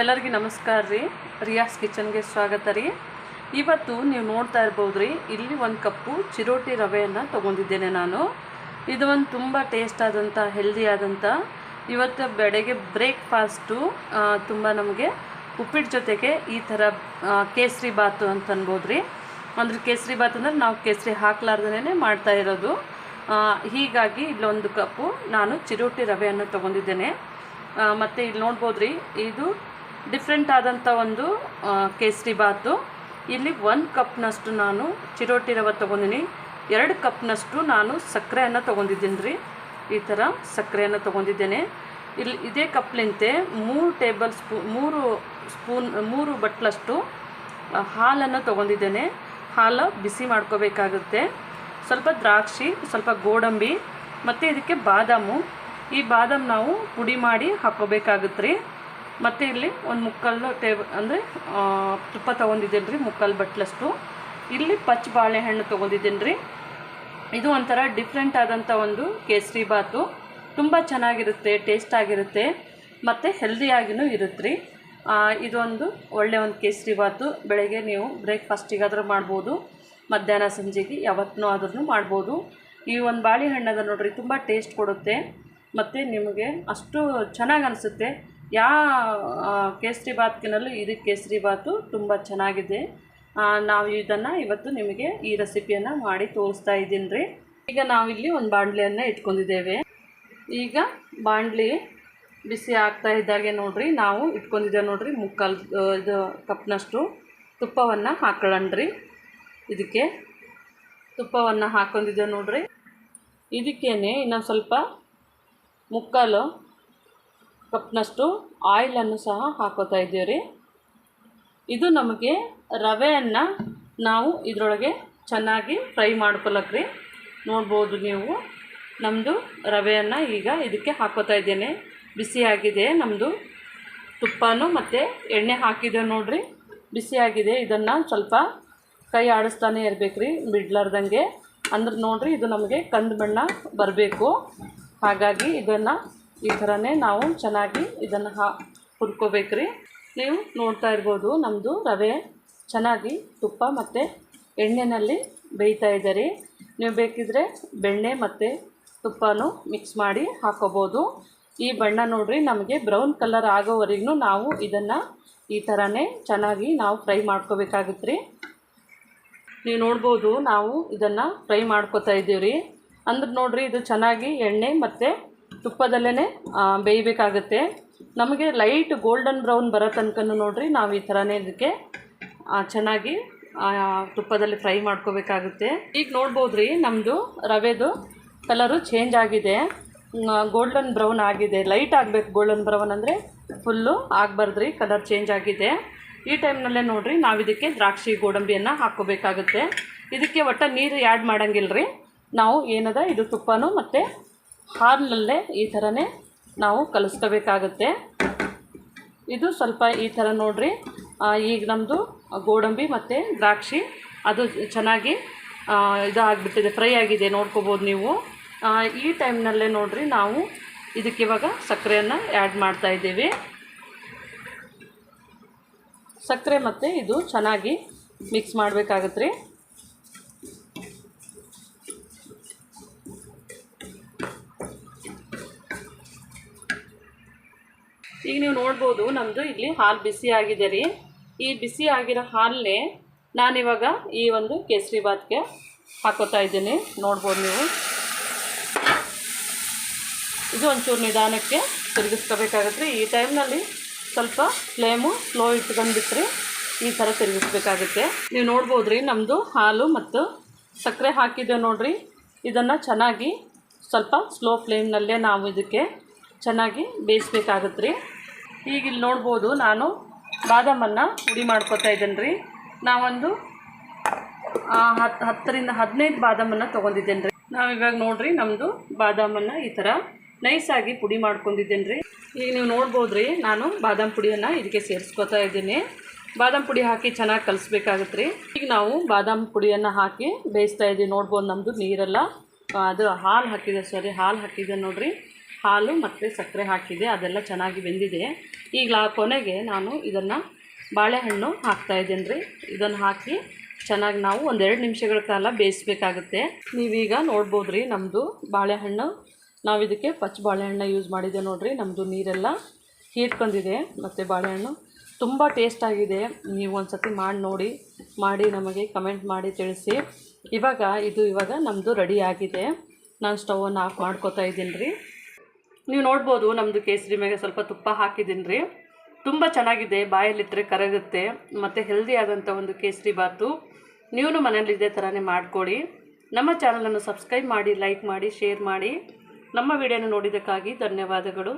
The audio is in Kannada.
ಎಲ್ಲರಿಗೂ ನಮಸ್ಕಾರ ರೀ. ರಿಯಾಸ್ ಕಿಚನ್ಗೆ ಸ್ವಾಗತ ರೀ. ಇವತ್ತು ನೀವು ನೋಡ್ತಾ ಇರ್ಬೋದು ರೀ ಇಲ್ಲಿ ಒಂದು ಕಪ್ಪು ಚಿರೋಟಿ ರವೆಯನ್ನು ತೊಗೊಂಡಿದ್ದೇನೆ ನಾನು. ಇದು ಒಂದು ತುಂಬ ಟೇಸ್ಟ್ ಆದಂಥ ಹೆಲ್ದಿ ಆದಂಥ ಇವತ್ತು ಬೆಳಗ್ಗೆ ಬ್ರೇಕ್ಫಾಸ್ಟು ತುಂಬ ನಮಗೆ ಉಪ್ಪಿಟ್ಟು ಜೊತೆಗೆ ಈ ಥರ ಕೇಸರಿ ಬಾತು ಅಂತ ಅನ್ಬೋದು ರೀ ಅಂದರೆ ಕೇಸರಿ ಬಾತ್ ಅಂದರೆ ನಾವು ಕೇಸರಿ ಹಾಕ್ಲಾರ್ದೇ ಮಾಡ್ತಾ ಇರೋದು. ಹೀಗಾಗಿ ಇಲ್ಲೊಂದು ಕಪ್ಪು ನಾನು ಚಿರೋಟಿ ರವೆಯನ್ನು ತೊಗೊಂಡಿದ್ದೇನೆ. ಮತ್ತು ಇಲ್ಲಿ ನೋಡ್ಬೋದು ರೀ ಇದು ಡಿಫ್ರೆಂಟ್ ಆದಂಥ ಒಂದು ಕೇಸರಿ ಬಾತು. ಇಲ್ಲಿ ಒಂದು ಕಪ್ನಷ್ಟು ನಾನು ಚಿರೋಟಿ ರವೆ ತೊಗೊಂಡಿನಿ. ಎರಡು ಕಪ್ನಷ್ಟು ನಾನು ಸಕ್ಕರೆಯನ್ನು ತೊಗೊಂಡಿದ್ದೀನಿ ರೀ ಈ ಥರ ಸಕ್ಕರೆಯನ್ನು ತೊಗೊಂಡಿದ್ದೇನೆ. ಇಲ್ಲಿ ಇದೇ ಕಪ್ಲಿಂತೆ ಮೂರು ಟೇಬಲ್ ಸ್ಪೂ, ಮೂರು ಸ್ಪೂನ್, ಮೂರು ಬಟ್ಲಷ್ಟು ಹಾಲನ್ನು ತೊಗೊಂಡಿದ್ದೇನೆ. ಹಾಲು ಬಿಸಿ ಮಾಡ್ಕೋಬೇಕಾಗುತ್ತೆ. ಸ್ವಲ್ಪ ದ್ರಾಕ್ಷಿ, ಸ್ವಲ್ಪ ಗೋಡಂಬಿ, ಮತ್ತು ಇದಕ್ಕೆ ಬಾದಾಮು. ಈ ಬಾದಾಮ್ ನಾವು ಪುಡಿ ಮಾಡಿ ಹಾಕ್ಕೋಬೇಕಾಗುತ್ತೆ ರೀ ಮತ್ತು ಇಲ್ಲಿ ಒಂದು ಮುಕ್ಕಲ್ಲು ಟೇಬ್ ಅಂದರೆ ತುಪ್ಪ ತೊಗೊಂಡಿದ್ದೀನಿ ರೀ ಮುಕ್ಕಲ್ ಬಟ್ಲಷ್ಟು. ಇಲ್ಲಿ ಪಚ್ಚ ಬಾಳೆಹಣ್ಣು ತೊಗೊಂಡಿದ್ದೀನಿ ರೀ ಇದು ಒಂಥರ ಡಿಫ್ರೆಂಟ್ ಆದಂಥ ಒಂದು ಕೇಸರಿ ಬಾತು. ತುಂಬ ಚೆನ್ನಾಗಿರುತ್ತೆ ಟೇಸ್ಟ್ ಆಗಿರುತ್ತೆ, ಮತ್ತು ಹೆಲ್ದಿಯಾಗಿಯೂ ಇರುತ್ತೆ ರೀ ಇದೊಂದು ಒಳ್ಳೆಯ ಒಂದು ಕೇಸರಿ ಬಾತು. ಬೆಳಗ್ಗೆ ನೀವು ಬ್ರೇಕ್ಫಾಸ್ಟಿಗಾದರೂ ಮಾಡ್ಬೋದು, ಮಧ್ಯಾಹ್ನ ಸಂಜೆಗೆ ಯಾವತ್ತೂ ಆದ್ರೂ ಮಾಡ್ಬೋದು. ಈ ಒಂದು ಬಾಳೆಹಣ್ಣದ ನೋಡ್ರಿ, ತುಂಬ ಟೇಸ್ಟ್ ಕೊಡುತ್ತೆ. ಮತ್ತು ನಿಮಗೆ ಅಷ್ಟು ಚೆನ್ನಾಗಿ ಅನಿಸುತ್ತೆ. ಯಾ ಕೇಸರಿ ಬಾತ್ಗಿನಲ್ಲೂ ಇದು ಕೇಸರಿ ಬಾತು ತುಂಬ ಚೆನ್ನಾಗಿದೆ. ನಾವು ಇದನ್ನು ಇವತ್ತು ನಿಮಗೆ ಈ ರೆಸಿಪಿಯನ್ನು ಮಾಡಿ ತೋರಿಸ್ತಾ ಇದ್ದೀನಿ ರೀ. ಈಗ ನಾವಿಲ್ಲಿ ಒಂದು ಬಾಣಲೆಯನ್ನು ಇಟ್ಕೊಂಡಿದ್ದೇವೆ. ಈಗ ಬಾಣಲಿ ಬಿಸಿ ಆಗ್ತಾ ಇದ್ದಾಗೆ ನೋಡ್ರಿ, ನಾವು ಇಟ್ಕೊಂಡಿದ್ದೇವೆ ನೋಡ್ರಿ ಮುಕ್ಕಾಲು ಇದು ಕಪ್ನಷ್ಟು ತುಪ್ಪವನ್ನು ಹಾಕೊಳ್ಳಣ್ರಿ ಇದಕ್ಕೆ ತುಪ್ಪವನ್ನು ಹಾಕೊಂಡಿದ್ದೇವೆ ನೋಡ್ರಿ. ಇದಕ್ಕೇ ಇನ್ನೊಂದು ಸ್ವಲ್ಪ ಮುಕ್ಕಾಲು ಕಪ್ನಷ್ಟು ಆಯಿಲನ್ನು ಸಹ ಹಾಕೋತಾ ಇದ್ದೀವಿ ರೀ ಇದು ನಮಗೆ ರವೆಯನ್ನು ನಾವು ಇದರೊಳಗೆ ಚೆನ್ನಾಗಿ ಫ್ರೈ ಮಾಡ್ಕೊಳಕ್ರಿ. ನೋಡ್ಬೋದು ನೀವು ನಮ್ಮದು ರವೆಯನ್ನು ಈಗ ಇದಕ್ಕೆ ಹಾಕೋತಾ ಇದ್ದೇನೆ. ಬಿಸಿಯಾಗಿದೆ ನಮ್ಮದು ತುಪ್ಪನೂ ಮತ್ತು ಎಣ್ಣೆ ಹಾಕಿದೆ ನೋಡ್ರಿ. ಬಿಸಿಯಾಗಿದೆ, ಇದನ್ನು ಸ್ವಲ್ಪ ಕೈ ಆಡಿಸ್ತಾನೆ ಇರಬೇಕು ರೀ ಬಿಡ್ಲಾರ್ದಂಗೆ. ಅಂದ್ರೆ ನೋಡ್ರಿ, ಇದು ನಮಗೆ ಕಂದು ಬಣ್ಣ ಬರಬೇಕು. ಹಾಗಾಗಿ ಇದನ್ನು ಈ ಥರನೇ ನಾವು ಚೆನ್ನಾಗಿ ಇದನ್ನು ಹಾ, ಹುರ್ಕೋಬೇಕ್ರಿ. ನೀವು ನೋಡ್ತಾ ಇರ್ಬೋದು ನಮ್ಮದು ರವೆ ಚೆನ್ನಾಗಿ ತುಪ್ಪ ಮತ್ತು ಎಣ್ಣೆಯಲ್ಲಿ ಬೇಯ್ತಾ ಇದೆ ರೀ. ನೀವು ಬೇಕಿದ್ರೆ ಬೆಣ್ಣೆ ಮತ್ತು ತುಪ್ಪನೂ ಮಿಕ್ಸ್ ಮಾಡಿ ಹಾಕೋಬೋದು. ಈ ಬಣ್ಣ ನೋಡಿರಿ, ನಮಗೆ ಬ್ರೌನ್ ಕಲರ್ ಆಗೋವರೆಗೂ ನಾವು ಇದನ್ನು ಈ ಥರನೇ ಚೆನ್ನಾಗಿ ನಾವು ಫ್ರೈ ಮಾಡ್ಕೋಬೇಕಾಗುತ್ತೆ ರೀ ನೀವು ನೋಡ್ಬೋದು, ನಾವು ಇದನ್ನು ಫ್ರೈ ಮಾಡ್ಕೋತಾ ಇದ್ದೀವಿ ರೀ ಅಂದ್ರೆ ನೋಡಿರಿ, ಇದು ಚೆನ್ನಾಗಿ ಎಣ್ಣೆ ಮತ್ತು ತುಪ್ಪದಲ್ಲೇ ಬೇಯಬೇಕಾಗುತ್ತೆ. ನಮಗೆ ಲೈಟ್ ಗೋಲ್ಡನ್ ಬ್ರೌನ್ ಬರೋ ತನಕನೂ ನೋಡಿರಿ, ನಾವು ಈ ಥರನೇ ಇದಕ್ಕೆ ಚೆನ್ನಾಗಿ ತುಪ್ಪದಲ್ಲಿ ಫ್ರೈ ಮಾಡ್ಕೋಬೇಕಾಗುತ್ತೆ. ಈಗ ನೋಡ್ಬೋದು ರೀ ನಮ್ಮದು ರವೆದು ಕಲರು ಚೇಂಜ್ ಆಗಿದೆ. ಗೋಲ್ಡನ್ ಬ್ರೌನ್ ಆಗಿದೆ. ಲೈಟ್ ಆಗಬೇಕು, ಗೋಲ್ಡನ್ ಬ್ರೌನ್ ಅಂದರೆ ಫುಲ್ಲು ಆಗಬಾರ್ದು ರೀ ಕಲರ್ ಚೇಂಜ್ ಆಗಿದೆ. ಈ ಟೈಮ್ನಲ್ಲೇ ನೋಡಿರಿ, ನಾವು ಇದಕ್ಕೆ ದ್ರಾಕ್ಷಿ, ಗೋಡಂಬಿಯನ್ನು ಹಾಕ್ಕೋಬೇಕಾಗುತ್ತೆ. ಇದಕ್ಕೆ ಒಟ್ಟು ನೀರು ಆ್ಯಡ್ ಮಾಡೋಂಗಿಲ್ಲ ರೀ ನಾವು ಏನದ, ಇದು ತುಪ್ಪನೂ ಮತ್ತು ಹಾಲಿನಲ್ಲೇ ಈ ಥರನೇ ನಾವು ಕಲಿಸ್ಕೋಬೇಕಾಗುತ್ತೆ. ಇದು ಸ್ವಲ್ಪ ಈ ಥರ ನೋಡ್ರಿ. ಈಗ ನಮ್ಮದು ಗೋಡಂಬಿ ಮತ್ತು ದ್ರಾಕ್ಷಿ, ಅದು ಚೆನ್ನಾಗಿ ಇದಾಗ್ಬಿಟ್ಟಿದೆ, ಫ್ರೈ ಆಗಿದೆ, ನೋಡ್ಕೋಬೋದು ನೀವು. ಈ ಟೈಮ್ನಲ್ಲೇ ನೋಡ್ರಿ, ನಾವು ಇದಕ್ಕೆ ಇವಾಗ ಸಕ್ಕರೆಯನ್ನು ಆ್ಯಡ್ ಮಾಡ್ತಾ ಇದ್ದೀವಿ. ಸಕ್ಕರೆ ಮತ್ತು ಇದು ಚೆನ್ನಾಗಿ ಮಿಕ್ಸ್ ಮಾಡಬೇಕಾಗತ್ತೆ ರೀ. ಈಗ ನೀವು ನೋಡ್ಬೋದು ನಮ್ಮದು ಇಲ್ಲಿ ಹಾಲು ಬಿಸಿ ಆಗಿದೆ ರೀ. ಈ ಬಿಸಿ ಆಗಿರೋ ಹಾಲನ್ನೇ ನಾನಿವಾಗ ಈ ಒಂದು ಕೇಸರಿ ಬಾತ್ಗೆ ಹಾಕೋತಾ ಇದ್ದೀನಿ. ನೋಡ್ಬೋದು ನೀವು. ಇದು ಒಂಚೂರು ನಿಧಾನಕ್ಕೆ ತಿರುಗಿಸ್ಕೋಬೇಕಾಗತ್ತೆ ರೀ. ಈ ಟೈಮ್ನಲ್ಲಿ ಸ್ವಲ್ಪ ಫ್ಲೇಮು ಸ್ಲೋ ಇಟ್ಕೊಂಡ್ಬಿಟ್ರಿ ಈ ಥರ ತಿರುಗಿಸ್ಬೇಕಾಗುತ್ತೆ. ನೀವು ನೋಡ್ಬೋದು ರೀ ನಮ್ಮದು ಹಾಲು ಮತ್ತು ಸಕ್ಕರೆ ಹಾಕಿದ್ದೇವೆ ನೋಡಿರಿ. ಇದನ್ನು ಚೆನ್ನಾಗಿ ಸ್ವಲ್ಪ ಸ್ಲೋ ಫ್ಲೇಮ್ನಲ್ಲೇ ನಾವು ಇದಕ್ಕೆ ಚೆನ್ನಾಗಿ ಬೇಯಿಸ್ಬೇಕಾಗತ್ತೆ ರೀ ಈಗ ಇಲ್ಲಿ ನೋಡ್ಬೋದು ನಾನು ಬಾದಾಮನ್ನು ಪುಡಿ ಮಾಡ್ಕೊತಾ ಇದ್ದೇನೆ ರೀ ನಾವೊಂದು ಹತ್ತು ಹತ್ತರಿಂದ ಹದಿನೈದು ಬಾದಾಮನ್ನು ತೊಗೊಂಡಿದ್ದೇನೆ ರೀ ನಾವಿವಾಗ ನೋಡಿರಿ ನಮ್ಮದು ಬಾದಾಮನ್ನು ಈ ಥರ ನೈಸಾಗಿ ಪುಡಿ ಮಾಡ್ಕೊಂಡಿದ್ದೇನೆ ರೀ ಈಗ ನೀವು ನೋಡ್ಬೋದು ರೀ ನಾನು ಬಾದಾಮ್ ಪುಡಿಯನ್ನು ಇದಕ್ಕೆ ಸೇರಿಸ್ಕೊತಾ ಇದ್ದೀನಿ. ಬಾದಾಮ್ ಪುಡಿ ಹಾಕಿ ಚೆನ್ನಾಗಿ ಕಲಿಸ್ಬೇಕಾಗತ್ತೆ ರೀ ಈಗ ನಾವು ಬಾದಾಮ್ ಪುಡಿಯನ್ನು ಹಾಕಿ ಬೇಯಿಸ್ತಾ ಇದ್ದೀವಿ. ನೋಡ್ಬೋದು ನಮ್ಮದು ನೀರೆಲ್ಲ ಅದು ಹಾಲು ಹಾಕಿದೆ ಸಾರಿ, ಹಾಲು ಹಾಕಿದೆ ನೋಡ್ರಿ. ಹಾಲು ಮತ್ತು ಸಕ್ಕರೆ ಹಾಕಿದೆ, ಅದೆಲ್ಲ ಚೆನ್ನಾಗಿ ಬೆಂದಿದೆ. ಈಗ ಕೊನೆಗೆ ನಾನು ಇದನ್ನು ಬಾಳೆಹಣ್ಣು ಹಾಕ್ತಾ ಇದ್ದೇನೆ ರೀ. ಇದನ್ನು ಹಾಕಿ ಚೆನ್ನಾಗಿ ನಾವು ಒಂದೆರಡು ನಿಮಿಷಗಳ ಕಾಲ ಬೇಯಿಸ್ಬೇಕಾಗುತ್ತೆ. ನೀವೀಗ ನೋಡ್ಬೋದು ರೀ ನಮ್ಮದು ಬಾಳೆಹಣ್ಣು. ನಾವು ಇದಕ್ಕೆ ಪಚ್ಚ ಬಾಳೆಹಣ್ಣು ಯೂಸ್ ಮಾಡಿದೆ ನೋಡಿರಿ. ನಮ್ಮದು ನೀರೆಲ್ಲ ಹೀರ್ಕೊಂಡಿದೆ ಮತ್ತು ಬಾಳೆಹಣ್ಣು. ತುಂಬ ಟೇಸ್ಟಾಗಿದೆ ನೀವು ಒಂದು ಸತಿ ಮಾಡಿ ನೋಡಿ, ಮಾಡಿ ನಮಗೆ ಕಮೆಂಟ್ ಮಾಡಿ ತಿಳಿಸಿ. ಇವಾಗ ಇದು ಇವಾಗ ನಮ್ಮದು ರೆಡಿ ಆಗಿದೆ. ನಾನು ಸ್ಟವನ್ನು ಆಫ್ ಮಾಡ್ಕೋತಾ ಇದ್ದೀನಿ ರೀ. ನೀವು ನೋಡ್ಬೋದು ನಮ್ಮದು ಕೇಸರಿ ಮೇಲೆ ಸ್ವಲ್ಪ ತುಪ್ಪ ಹಾಕಿದ್ದೀನಿ ರೀ ತುಂಬ ಚೆನ್ನಾಗಿದೆ ಬಾಯಲ್ಲಿಟ್ಟರೆ ಕರಗುತ್ತೆ, ಮತ್ತು ಹೆಲ್ದಿ ಆದಂಥ ಒಂದು ಕೇಸರಿ ಬಾತು. ನೀವು ಮನೇಲಿ ಇದೇ ಥರನೇ ಮಾಡಿಕೊಡಿ. ನಮ್ಮ ಚಾನಲನ್ನು ಸಬ್ಸ್ಕ್ರೈಬ್ ಮಾಡಿ ಲೈಕ್ ಮಾಡಿ ಶೇರ್ ಮಾಡಿ. ನಮ್ಮ ವಿಡಿಯೋನ ನೋಡಿದ್ದಕ್ಕಾಗಿ ಧನ್ಯವಾದಗಳು.